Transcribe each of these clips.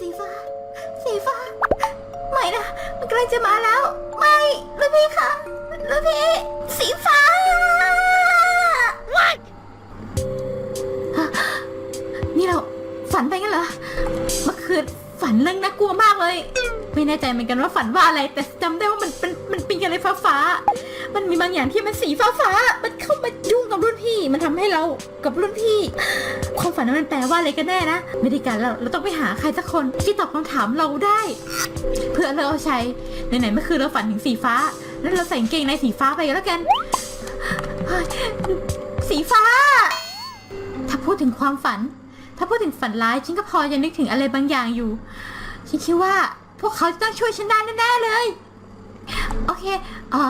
สีฟ้า สีฟ้า ไม่นะมันกำลังจะมาแล้ว ไม่ลูกพี่คะลูกพี่ สีฟ้าว้ายนี่เราฝันไปกันเหรอ เมื่อคืนฝันเรื่องน่ากลัวมากเลย ไม่แน่ใจเหมือนกันว่าฝันว่าอะไร แต่จำได้ว่ามันเป็นมันเป็นอะไรฟ้าฟ้าๆ มันมีบางอย่างที่มันสีฟ้าฟ้ามันเข้ามายุ่งกับรุ่นพี่ มันทำให้เรากับรุ่นพี่ ความฝันนั้นมันแปลว่าอะไรกันแน่นะไม่ได้การเราเราต้องไปหาใครสักคนที่ตอบคำถามเราได้ เพื่อเราเอาใช้ไหนๆเมื่อคืนเราฝันถึงสีฟ้าแล้วเราใส่กางเกงในสีฟ้าไปแล้วกันสีฟ้า ถ้าพูดถึงความฝัน ถ้าพูดถึงฝันร้ายฉันก็พอจะนึกถึงอะไรบางอย่างอยู่ฉันคิดว่า พวกเขาจะต้องช่วยฉันได้แน่ๆเลย โอเคอ่อ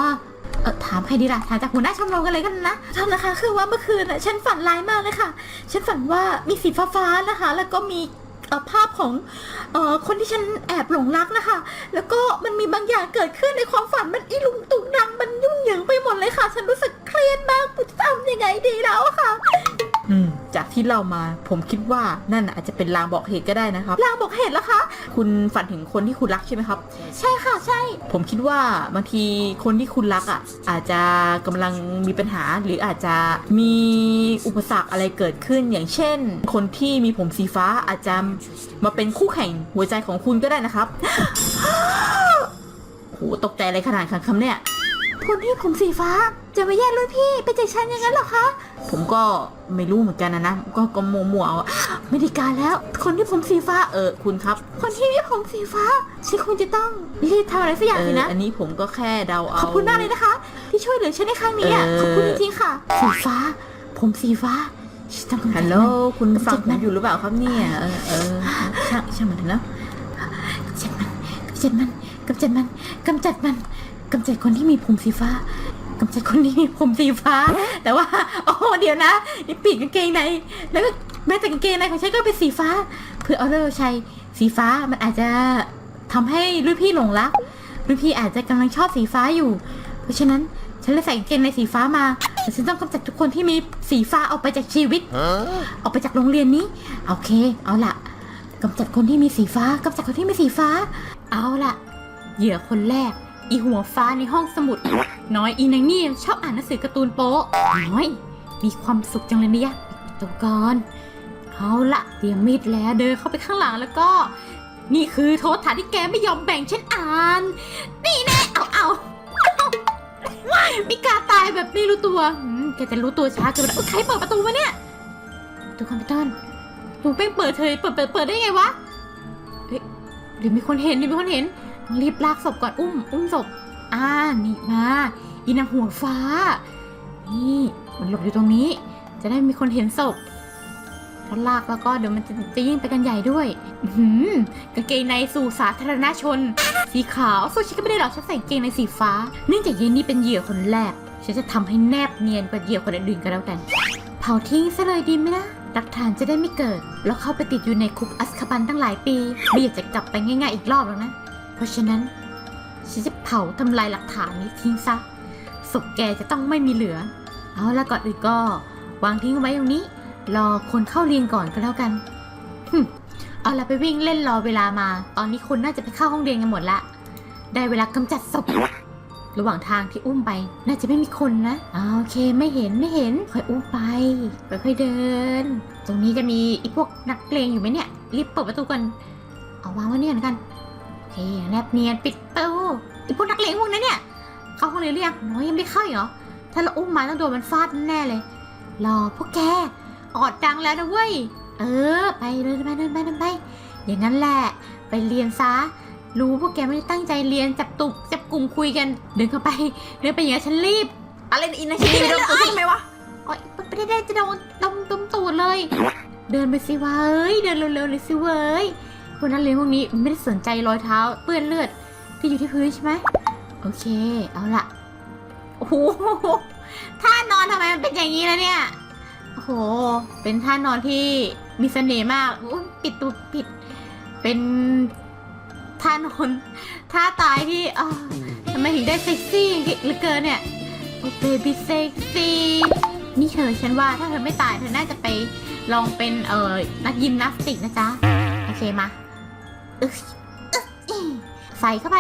อถามใครดีล่ะถามจากหัวหน้าชมรมกันเลยกันนะทำนะคะ คือว่าเมื่อคืนน่ะฉันฝันร้ายมากเลยค่ะ ฉันฝันว่ามีสีฟ้าๆนะคะ แล้วก็มีเอ่อภาพของเออคนที่ฉันแอบหลงรักนะคะ แล้วก็มันมีบางอย่างเกิดขึ้นในความฝันมันอีลุงตุงนังมันยุ่งเหยิงไปหมดเลยค่ะ ฉันรู้สึก เครียดมากจะทำยังไงดีแล้วอะค่ะ อืม จากที่เล่ามา ผมคิดว่านั่นอาจจะเป็นลางบอกเหตุก็ได้นะครับลางบอกเหตุแล้วคะ คุณฝันถึงคนที่คุณรักใช่ไหมครับ ใช่ค่ะใช่ ผมคิดว่าบางทีคนที่คุณรักอะ อาจจะกำลังมีปัญหา หรืออาจจะมีอุปสรรคอะไรเกิดขึ้น อย่างเช่น คนที่มีผมสีฟ้าอาจจะมาเป็นคู่แข่งหัวใจของคุณก็ได้นะครับ โหตกใจอะไรขนาดคำเนี่ย คนที่ผมสีฟ้าจะมาแย่งรุ่นพี่ไปจากฉันอย่างนั้นเหรอคะ ผมก็ไม่รู้เหมือนกันนะนะ ก็ก็มัวมัวๆเอาอะไม่ได้การแล้ว คนที่ผมสีฟ้าเออคุณครับ คนที่มีผมสีฟ้าฉันคงจะต้องรีบทำอะไรสักอย่างเอสิอนะอันนี้ผมก็แค่เดาเอา ขอบคุณมากเลยนะคะ ที่ช่วยเหลือฉันในครั้งนี้อะเออ ขอบคุณจริงๆค่ะ สีฟ้า ผมสีฟ้าฉันต้องกำจัดฮัลโหลมันคุณฟังกำจัดผมัมนอยู่หรือเปล่าครับเนี่ยเออเออช่างช่างมันเถอะนะกำจัดมันกำจัดมันกำจัดมันกำจัดมัน กำจัดคนที่มีผมสีฟ้ากำจัดคนที่มีผมสีฟ้า แต่ว่าโอ้โหเดี๋ยวนะนี่ปีกกางเกงใน แล้วก็แม้แต่กางเกงในของฉันก็เป็นสีฟ้าเพื่อเอาเรื่องชัยสีฟ้ามันอาจจะทำให้รุ่นพี่หลงรักรุ่นพี่อาจจะกำลังชอบสีฟ้าอยู่ เพราะฉะนั้นฉันเลยใส่กางเกงในสีฟ้ามาแต่ฉันต้องกำจัดทุกคนที่มีสีฟ้าออกไปจากชีวิตออกไปจากโรงเรียนนี้โอเค เอาละกำจัดคนที่มีสีฟ้ากำจัดคนที่มีสีฟ้า เอาละเหยื่อคนแรก อีหัวฟ้าในห้องสมุด น้อยอีนางนี่ชอบอ่านหนังสือการ์ตูนโป๊ะน้อย มีความสุขจังเลยเนี่ยตัวก่อนเอาละเตรียมมีดแล้วเดินเข้าไปข้างหลังแล้วก็ นี่คือโทษฐานที่แกไม่ยอมแบ่งฉันอ่าน นี่แน่เอาเอาเอามีกาตายแบบไม่รู้ตัวแกจะรู้ตัวช้าเกินไปแล้ใครเปิดประตูวะเนี่ยดูคอมพิวเตอร์ดูเป้งเปิดเธอเปิดเปิดเปิดได้ไงวะเฮ้ยหรือมีคนเห็นหรือมีคนเห็น ต้องรีบลากศพก่อนอุ้ม อุ้มศพอ่านี่มาอีนางหัวฟ้า นี่มันหลบอยู่ตรงนี้ จะได้มีคนเห็นศพถ้าลากแล้วก็เดี๋ยวมันจะจะยิ่งไปกันใหญ่ด้วยหือกางเกงในสู่สาธารณชน สีขาวสู้ฉันก็ไม่ได้หรอกฉันใส่กางเกงในสีฟ้า เนื่องจากเยนนี่เป็นเหยื่อคนแรก ฉันจะทำให้แนบเนียนกว่าเหยื่อคนอื่นก็แล้วกัน เผาทิ้งซะเลยดีไหมนะหลักฐานจะได้ไม่เกิด แล้วเข้าไปติดอยู่ในคุกอัสคาบันตั้งหลายปีไม่อยากจะกลับไปง่ายๆอีกรอบแล้วนะ เพราะฉะนั้น ฉันจะเผาทำลายหลักฐานนี้ทิ้งซะศพแกจะต้องไม่มีเหลือ เอาละก่อนอื่นก็ วางทิ้งไว้ตรงนี้ รอคนเข้าเรียนก่อนก็แล้วกันหึเอาละไปวิ่งเล่นรอเวลามา ตอนนี้คนน่าจะไปเข้าห้องเรียนกันหมดละ ได้เวลากำจัดศพ ระหว่างทางที่อุ้มไป น่าจะไม่มีคนนะโอเคไม่เห็นไม่เห็นค่อยอุ้มไปค่อยๆเดิน ตรงนี้จะมีไอีพวกนักเลงอยู่ไหมเนี่ย รีบเปิดประตูกันเอาวางไว้เนี่ยกัน เคแนบเนียนปิดประตูไอพวกนักเลงพวกนั้นเนี่ยเข้าห้องเรียนหรือยังน้อยยังไม่เข้าอีกเหรอถ้าเราอุ้มมาต้องโดนมันฟาดแน่เลยรอพวกแกออดดังแล้วนะเว้ยเออ ไปเดินไปเดินไปเดินไปอย่างนั้นแหละ ไปเรียนซะรู้พวกแกไม่ได้ตั้งใจเรียนจับตุกจับกลุ่มคุยกันเดินเข้าไปเดินไปอย่างนี้ฉันรีบ อะไรนะอินนะชิโดนตัวทำไมวะโอ๊ยไม่ได้จะโดนดมดมตูดเลย เดินไปสิวะเอ้ยเดินเร็วๆเลยสิเว้ย พวกนั้นเรียนพวกนี้ไม่ได้สนใจรอยเท้า เปื้อนเลือดที่อยู่ที่พื้นใช่ไหมโอเค เอาละโอ้โหท่านอนทำไมมันเป็นอย่างนี้แล้วเนี่ยโอ้โห เป็นท่านอนที่มีเสน่ห์มากอุ๊ยปิดตูปิด เป็นท่านอนท่าตายที่ทำไมถึงได้เซ็กซี่เหลือเกินเนี่ยโอ้เบบี้เซ็กซี่นี่เธอฉันว่าถ้าเธอไม่ตายเธอน่าจะไปลองเป็นเอ่อนักยิมนาสติกนะจ๊ะ โอเคมา ใส่เข้าไป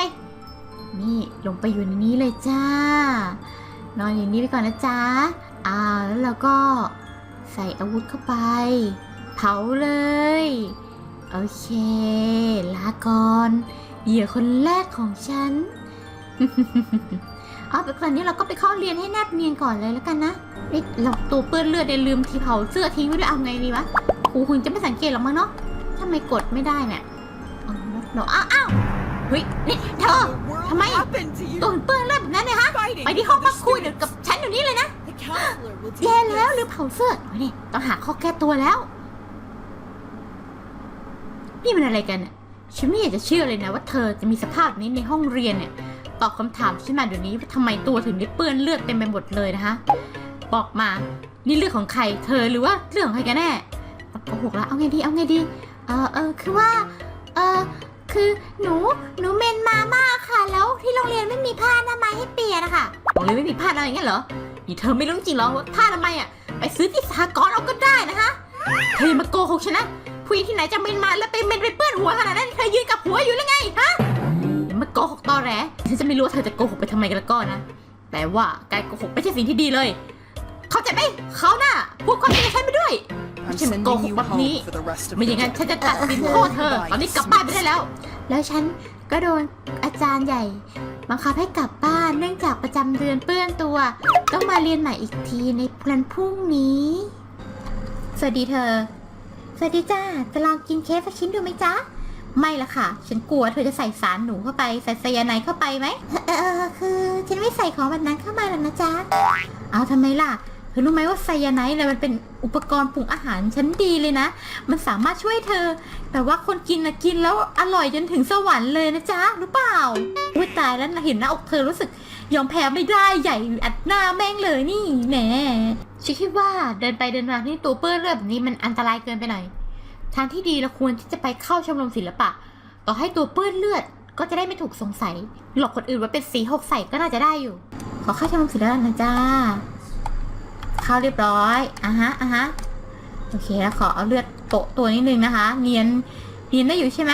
นี่ลงไปอยู่ในนี้เลยจ้า นอนอยู่นี้ไปก่อนนะจ๊ะอ่าแล้วเราก็ใส่อาวุธเข้าไป เผาเลย โอเค ลาก่อนเหยื่อคนแรกของฉันเอาไปคราวนี้เราก็ไปเข้าเรียนให้แนบเนียนก่อนเลยแล้วกันนะเอ๊ะเราตัวเปื้อนเลือดเดี๋ยลืมที่เผาเสื้อทิ้งไว้ด้วยเอาไงดีวะครูคุณจะไม่สังเกตหรอกมั้งเนาะทำไมกดไม่ได้เนี่ย อ๋อเราอ้าวอ้าวเฮ้ยนี่เธอทำไมตัวเปื้อนเลือดแบบนั้นเนี่ยฮะ ไปที่ห้องพักครูเดี๋ยวกับฉันอยู่นี่เลยนะแย่แล้วหรือเผาเสื้อเอานี่ต้องหาข้อแก้ตัวแล้ว นี่มันอะไรกันเนี่ยฉันไม่อยากจะเชื่อเลยนะว่าเธอจะมีสภาพนี้ในห้องเรียนเนี่ยตอบคำถามฉันมาเดี๋ยวนี้ว่าทำไมตัวถึงได้เปื้อนเลือดเต็มไปหมดเลยนะคะ บอกมา นี่เรื่องของใคร เธอหรือว่าเรื่องของใครกันแน่โกหกแล้วเอาไงดี เอาไงดี เออเออคือว่า เออ คือหนูหนูเมนมาม่าค่ะ แล้วที่โรงเรียนไม่มีผ้าอนามัยให้เปลี่ยนนะคะโรงเรียนไม่มีผ้าอนามัยอย่างเงี้ยเหรอนี่เธอไม่รู้จริงหรอว่าผ้าอนามัยอะไปซื้อที่สหกรณ์เอาก็ได้นะคะเธอมาโกหกฉันนะผู้หญิงที่ไหนจะเมนมาแล้วไปเมนไปเปื้อนหัวขนาดนั้นเธอยืนกับหัวอยู่หรือไงฮะมาโกหกตอแหลฉันจะไม่รู้ว่าเธอจะโกหกไปทำไมกันแล้วก็นะแต่ว่าการโกหกไม่ใช่สิ่งที่ดีเลย เขาใจะไหมเขาน่ะพูดความจริงกับฉันไปด้วย I'm Just sending go you with me. home for the rest of ไม่อย่างนั้นฉันจะตัดสินโทษเธอ ตอนนี้กลับบ้านไปได้แล้ว แล้วฉันก็โดนอาจารย์ใหญ่ บังคับให้กลับบ้านเนื่องจากประจำเดือนเปื้อนตัว ต้องมาเรียนใหม่อีกทีในวันพรุ่งนี้ สวัสดีเธอ สวัสดีจ้าจะลองกินเค้กสักชิ้นดูไหมจ๊ะ ไม่ละค่ะ ฉันกลัวเธอจะใส่สารหนูเข้าไป ใส่ไซยาไนด์เข้าไปไหมเออคือ ฉันไม่ใส่ของแบบนั้นเข้ามาหรอกนะจ๊ะ เอาทำไมล่ะเธอรู้ไหมว่าไซยาไนด์เนี่ยมันเป็นอุปกรณ์ปรุงอาหารชั้นดีเลยนะ มันสามารถช่วยเธอ แต่ว่าคนกินนะกินแล้วอร่อยจนถึงสวรรค์เลยนะจ๊ะรู้เปล่าอุ้ยตายแล้วนะเห็นหน้าอกเธอรู้สึกยอมแพ้ไม่ได้ใหญ่อัดหน้าแม่งเลยนี่แหมฉันคิดว่าเดินไปเดินมาที่ตัวเปื้อนเลือดแบบนี้มันอันตรายเกินไปหน่อย ทางที่ดีเราควรที่จะไปเข้าชมรมศิลปะ ต่อให้ตัวเปื้อนเลือดก็จะได้ไม่ถูกสงสัย หลอกคนอื่นว่าเป็นสีหกใส่ก็น่าจะได้อยู่ ขอเข้าชมรมศิลปะนะจ้า เข้าเรียบร้อยอะฮะอะฮะโอเคแล้วขอเอาเลือดโปะตัวนิดนึงนะคะ เนียนเนียนได้อยู่ใช่ไหม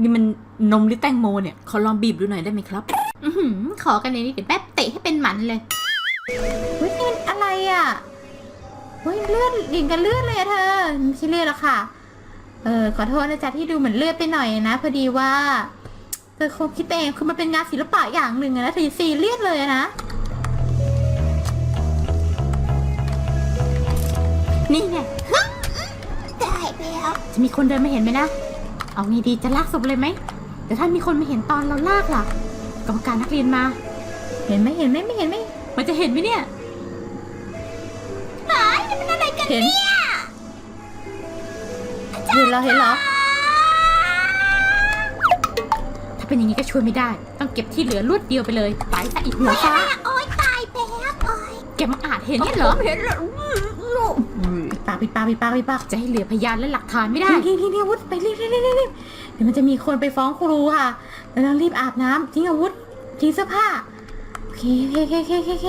นี่มันนมหรือแตงโมเนี่ยขอลองบีบดูหน่อยได้ไหมครับอื้อหือขอกันในนี้เดี๋ยวแป๊บเตะให้เป็นหมันเลยเฮ้ยนี่มันอะไรอะเฮ้ยเลือดดิ่งกันเลือดเลยอะเธอไม่ใช่เลือดหรอกค่ะ เออขอโทษนะจ๊ะที่ดูเหมือนเลือดไปหน่อยนะพอดีว่าเธอคงคิดเองคือมันเป็นงานศิลปะอย่างหนึ่งอะนะเธออย่าซีเรียสเลยอะนะ นี่ไงได้แล้วจะมีคนเดินมาเห็นไหมนะ เอางี้ดีจะลากศพเลยไหม แต่ถ้ามีคนมาเห็นตอนเราลากล่ะ กรรมการนักเรียนมา เห็นไหมเห็นไหมไม่เห็นไหมมันจะเห็นไหมเนี่ยไหนมันอะไรกันเนี่ยเห็นเหรอเห็นเหรอ ถ้าเป็นอย่างนี้ก็ช่วยไม่ได้ ต้องเก็บที่เหลือรวดเดียวไปเลยตายซะอีกหัวฟ้าโอ๊ยตายไปแล้วโอ๊ยแกมาอาจเห็นเนี่ยเหรอ เห็นแล้วปิด ปิดปากปิดปากปิดปากจะให้เหลือพยานและหลักฐานไม่ได้นี่นี่นี่อาวุธไปรีบรีบรีบรีบเดี๋ยวมันจะมีคนไปฟ้องครูค่ะแล้วเรารีบอาบน้ำทิ้งอาวุธทิ้งเสื้อผ้าโอเคโอเคโอเคโอเคโอเค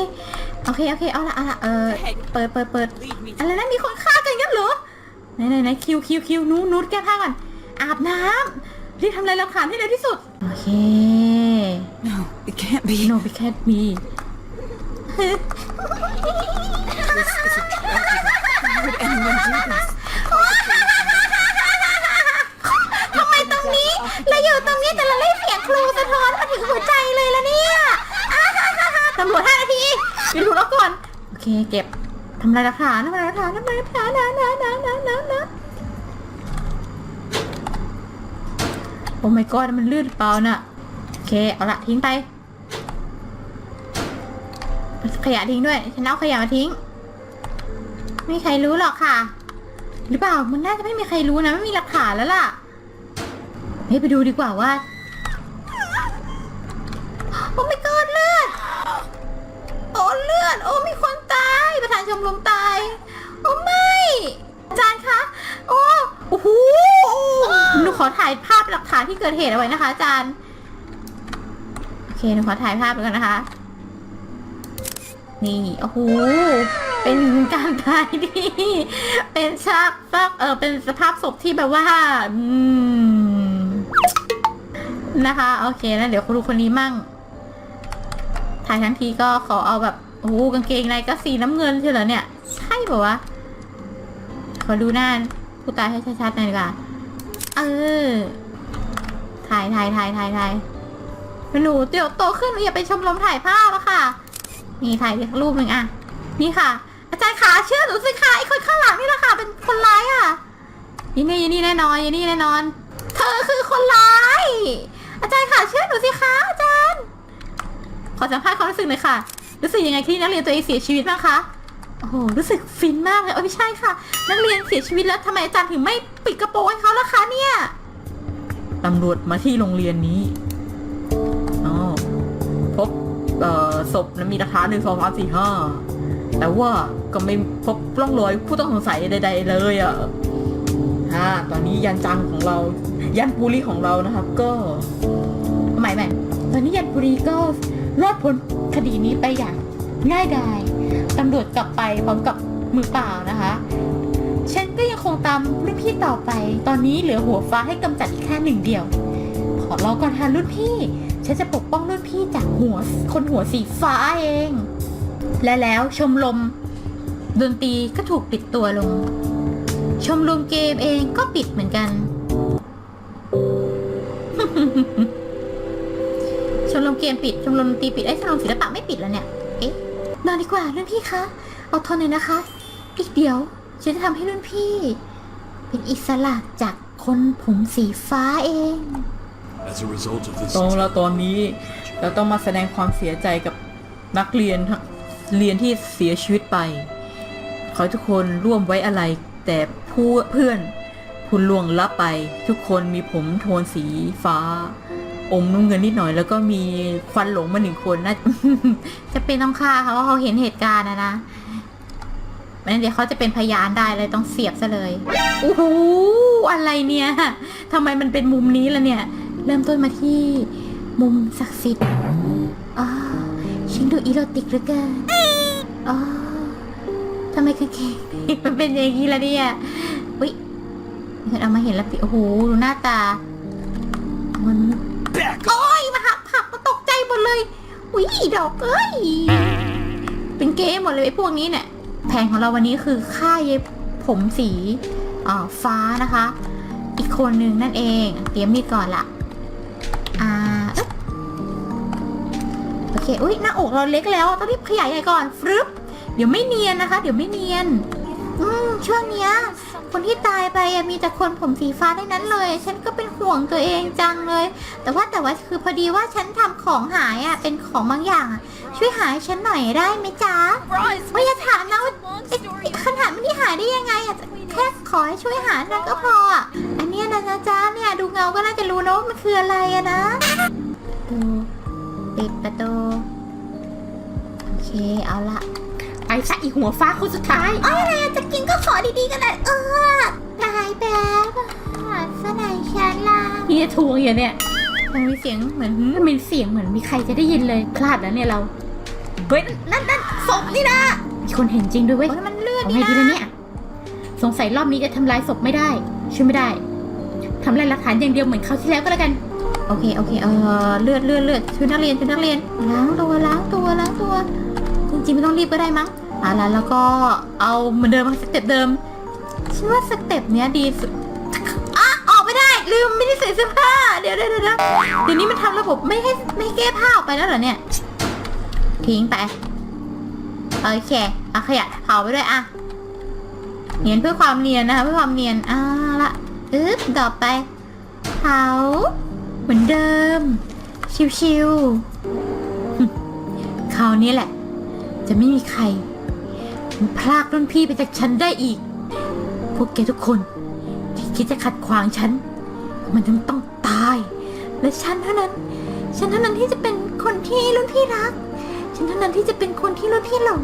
โอเคโอเคเอาละเอาละเออเปิดเปิดเปิดอะไรนะมีคนฆ่ากันงั้นเหรอไหนไหนไหนคิวคิวคิวนูนูดแก้ผ้าก่อนอาบน้ำรีบทำอะไรเราขานให้เร็วที่สุดโอเค No, it can't be. no we can't be would anyone do this? ทำไมตรงนี้เราอยู่ตรงนี้แต่เราได้เสียงครูสะท้อนมาถึงหัวใจเลยละเนี่ยอ่าฮ่าฮ่าฮ่าตำรวจห้านาทีอยู่ถูกแล้วก่อน โอเค เก็บทำลายหลักฐานทำลายหลักฐานทำลายหลักฐานนะนะนะนะนะนะโอ้ my god มันลื่นเปล่าน่ะ โอเค เอาละทิ้งไป ขยะทิ้งด้วย ฉันเอาขยะมาทิ้ง ไม่มีใครรู้หรอกค่ะ หรือเปล่ามันน่าจะไม่มีใครรู้นะไม่มีหลักฐานแล้วล่ะเฮ้ยไปดูดีกว่าว่าโอ้ my god เลือดโอ้เลือด โอ้มีคนตายประธานชมรมตาย โอ้ไม่อาจารย์คะโอ้โอ้โหหนูขอถ่ายภาพหลักฐานที่เกิดเหตุเอาไว้นะคะ อาจารย์โอเคหนูขอถ่ายภาพไปก่อนนะคะ นี่โอ้โห เป็นการตายที่เป็นฉากภาพเออเป็นสภาพศพที่แบบว่า อืม นะคะ โอเคแล้วเดี๋ยวคนดูคนนี้มั่ง ถ่ายทั้งทีก็ขอเอาแบบโอ้โหกางเกงในก็สีน้ำเงินใช่เหรอเนี่ย ใช่ปะวะ ขอดูหน้าผู้ตายให้ชัดๆหน่อยดีกว่าเออ ถ่ายถ่ายถ่ายถ่ายถ่ายหนูเดี๋ยวโตขึ้นอย่าไปชมรมถ่ายภาพอะค่ะ นี่ถ่ายรูปหนึ่งอะ นี่ค่ะ อาจารย์ขาเชื่อหนูสิคะไอ้คนข้างหลังนี่แหละค่ะเป็นคนร้ายอะยี่นี่ยี่นี่แน่นอนยี่นี่แน่นอน เธอคือคนร้าย อาจารย์ขาเชื่อหนูสิคะอาจารย์ ขอสัมภาษณ์ความรู้สึกหน่อยค่ะ รู้สึกยังไงที่นักเรียนตัวเองเสียชีวิตบ้างคะโอ้โหรู้สึกฟินมากเลยโอ้ไม่ใช่ค่ะ นักเรียนเสียชีวิตแล้วทำไมอาจารย์ถึงไม่ปิดกระโปรงให้เขาล่ะคะเนี่ยตำรวจมาที่โรงเรียนนี้อ๋อพบเอ่อศพนะมีหลักฐานหนึ่งสองสามสี่ห้า แต่ว่าก็ไม่พบร่องรอยผู้ต้องสงสัยใด ๆ เลยอะอ่าตอนนี้ยันจังของเรา ยันปูรีของเรานะครับ ก็หมายใหม่ตอนนี้ยันบุรีก็รอดพ้นคดีนี้ไปอย่างง่ายดายตำรวจกลับไปพร้อมกับมือเปล่านะคะ ฉันก็ยังคงตามรุ่นพี่ต่อไป ตอนนี้เหลือหัวฟ้าให้กำจัดอีกแค่หนึ่งเดียว ขอรอก่อนค่ะรุ่นพี่ ฉันจะปกป้องรุ่นพี่จากหัวคนหัวสีฟ้าเอง และแล้วชมรมดนตรีก็ถูกปิดตัวลง ชมรมเกมเองก็ปิดเหมือนกัน ชมรมเกมปิด ชมรมดนตรีปิดไอ้ยชมรมศิลปะไม่ปิดแล้วเนี่ย เอ๊ะนอนดีกว่ารุ่นพี่คะเอาทนหน่อยนะคะ อีกเดี๋ยวฉันจะทำให้รุ่นพี่ เป็นอิสระจากคนผมสีฟ้าเอง As a result of this ตรงแล้วตอนนี้ เราต้องมาแสดงความเสียใจกับนักเรียนทั้ง เรียนที่เสียชีวิตไป ขอให้ทุกคนร่วมไว้อะไร แต่ผู้เพื่อนคุณล่วงลับไป ทุกคนมีผมโทนสีฟ้า อมน้ำเงินนิดหน่อย แล้วก็มีควันหลงมาหนึ่งคนน่าจะเป็นต้องฆ่าเขาว่าเขาเห็นเหตุการณ์นะนะไม่งั้นเดี๋ยวเขาจะเป็นพยานได้เลยต้องเสียบซะเลยโอ้โหอะไรเนี่ยทำไมมันเป็นมุมนี้ล่ะเนี่ย เริ่มต้นมาที่มุมศักดิ์สิทธิ์อ๋อฉันดูอีโรติกเหลือเกิน อ๋อทำไมคือเค้กมันเป็นอย่างนี้ล่ะเนี่ยอุ้ยเห็นเอามาเห็นแล้วปิโอ้โหดูหน้าตา มันโอ้ยมาหักผักมาตกใจหมดเลยอุ้ยดอกเอ้ยเป็นเกมหมดเลยไอ้พวกนี้เนี่ย แผนของเราวันนี้คือฆ่าเย็บผมสีอ่าฟ้านะคะ อีกคนหนึ่งนั่นเอง เตรียมมีดก่อนละ โอเค อุ้ยหน้าอกเราเล็กแล้วต้องรีบขยายใหญ่ก่อนฟรึบเดี๋ยวไม่เนียนนะคะ เดี๋ยวไม่เนียน อืมช่วงเนี้ย คนที่ตายไปอะมีแต่คนผมสีฟ้าทั้งนั้นเลย ฉันก็เป็นห่วงตัวเองจังเลย แต่ว่าแต่ว่าคือพอดีว่าฉันทำของหายอะเป็นของบางอย่างอะช่วยหายฉันหน่อยได้ไหมจ๊ะ Rise, ไม่อย่าถามนะว่า long ไอ้ story. ขนาดไม่ได้หายได้ยังไงอะแค่ขอให้ช่วยหานั่นก็พออะอันเนี้ยนะนะจ๊ะเนี่ยดูเงาก็น่าจะรู้นะว่ามันคืออะไรอะนะ ปิดประตู โอเค เอาละ ไปซะอีหัวฟ้าคนสุดท้ายเอ้ยอะไรอะจะกินก็ขอดีๆกันแหละเออตายแบบอะสนายฉันล่ะนี่จะทวงอย่างเนี่ยมันมีเสียงเหมือนมันมีเสียงเหมือนมีใครจะได้ยินเลย พลาดแล้วเนี่ยเรา เฮ้ย นั่นนั่นศพนี่นะมีคนเห็นจริงด้วยเว้ยมันเลือดนี่นะไงดีละเนี่ย สงสัยรอบนี้จะทำลายศพไม่ได้ช่วยไม่ได้ทำลายหลักฐานอย่างเดียวเหมือนคราวที่แล้วก็แล้วกัน โอเคโอเคเออเลือดเลือดเลือดชุดนักเรียนชุดนักเรียนล้างตัวล้างตัวล้างตัว จริงๆไม่ต้องรีบก็ได้มั้งอะแล้วแล้วก็เอาเหมือนเดิมสเต็ปเดิมฉันว่าสเต็ปเนี้ยดีสุดอะออกไม่ได้ลืมไม่ได้ใส่เสื้อผ้าเดี๋ยวเดี๋ยวเดี๋ยวเดี๋ยวนี้มันทำระบบไม่ให้ไม่ให้แก้ผ้าออกไปแล้วเหรอเนี่ยทิ้งไปโอเคเอาขยะเผาไปด้วยอะเนียนเพื่อความเนียนนะคะเพื่อความเนียนอ่าละอึ๊บต่อไปเผา เหมือนเดิม ชิวๆคราวนี้แหละ จะไม่มีใครพลากรุ่นพี่ไปจากฉันได้อีก พวกแกทุกคน ที่คิดจะขัดขวางฉัน มันต้องต้องตาย และฉันเท่านั้น ฉันเท่านั้นที่จะเป็นคนที่รุ่นพี่รัก ฉันเท่านั้นที่จะเป็นคนที่รุ่นพี่หลง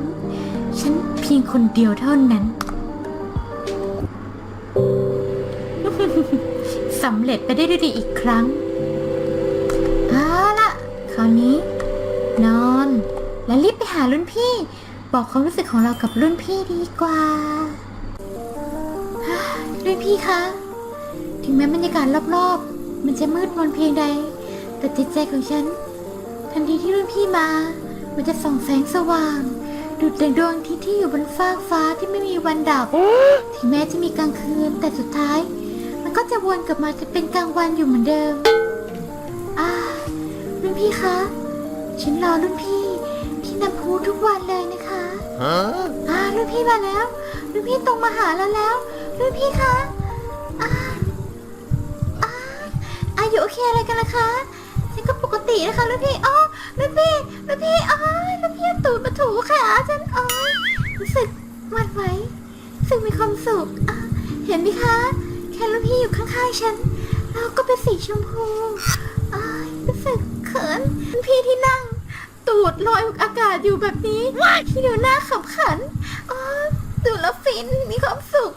ฉันเพียงคนเดียวเท่านั้นสำเร็จไปได้ด้วยดีอีกครั้ง ราวนี้ นอน แล้วรีบไปหารุ่นพี่ บอกความรู้สึกของเรากับรุ่นพี่ดีกว่า รุ่นพี่คะ ถึงแม้บรรยากาศรอบๆ มันจะมืดมนเพียงใด แต่จิตใจของฉัน ทันทีที่รุ่นพี่มา มันจะส่องแสงสว่างดุดดังดวงอาทิตย์ที่อยู่บนฟากฟ้าที่ไม่มีวันดับ ถึงแม้จะมีกลางคืนแต่สุดท้าย มันก็จะวนกลับมาจะเป็นกลางวันอยู่เหมือนเดิมอ่ารุ่น พี่คะ ฉันรอรุ่นพี่ที่น้ำพุทุกวันเลยนะคะอ่ารุ่นพี่มาแล้วรุ่นพี่ตรงมาหาเราแล้วรุ่นพี่คะอ่าอ่าอายุโอเคอะไรกันล่ะคะฉันก็ปกตินะคะรุ่นพี่อ๋อรุ่นพี่รุ่นพี่อ๋อรุ่นพี่เอาตูดมาถูขาฉันอ๋อรู้สึกหวั่นไหวรู้สึกมีความสุขอะเห็นไหมคะ แค่รุ่นพี่อยู่ข้างๆฉันเราก็เป็นสีชมพูอ่ารู้สึก เขินรุ่นพี่ที่นั่ง ตูดลอยอากาศอยู่แบบนี้ที่ดูหน้าขำขันอ๋อดูแล้วฟินมีความสุข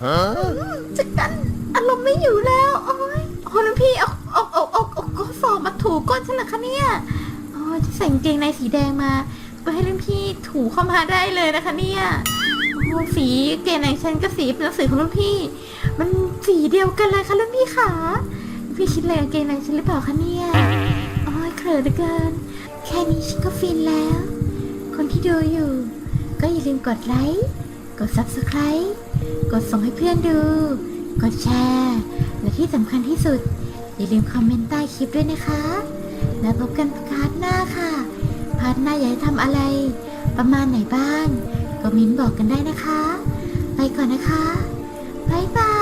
จากกันอารมณ์ไม่อยู่แล้วโอ้ยโอ้ยพี่เอาเอาเอาเอาเอาก็สอบมาถูก้นฉันเหรอคะเนี่ยโอ้ยจะใส่กางเกงในสีแดงมาก็ให้รุ่นพี่ถูเข้ามาได้เลยนะคะเนี่ยโอ้สีกางเกงในฉันก็สีหนังสือของรุ่นพี่ มันสีเดียวกันเลยค่ะรุ่นพี่ขารุ่นพี่คิดอะไรกับกางเกงในฉันหรือเปล่าคะเนี่ยโอ้ย เขินเหลือเกิน แค่นี้ฉันก็ฟินแล้ว คนที่ดูอยู่ ก็อย่าลืมกดไลค์ กด subscribe กดส่งให้เพื่อนดู กดแชร์ และที่สำคัญที่สุด อย่าลืมคอมเมนต์ใต้คลิปด้วยนะคะ แล้วพบกันพาร์ทหน้าค่ะ พาร์ทหน้าอยากให้ทำอะไร ประมาณไหนบ้างก็มิ้นบอกกันได้นะคะ ไปก่อนนะคะ บ๊ายบาย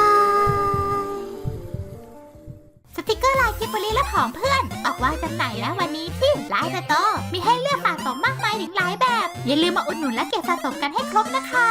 ปุรีและของเพื่อน ออกวางจำหน่ายแล้ววันนี้ที่ไลน์สโตร์มีให้เลือกสะสมมากมายถึงหลายแบบ อย่าลืมมาอุดหนุนและเก็บสะสมกันให้ครบนะคะ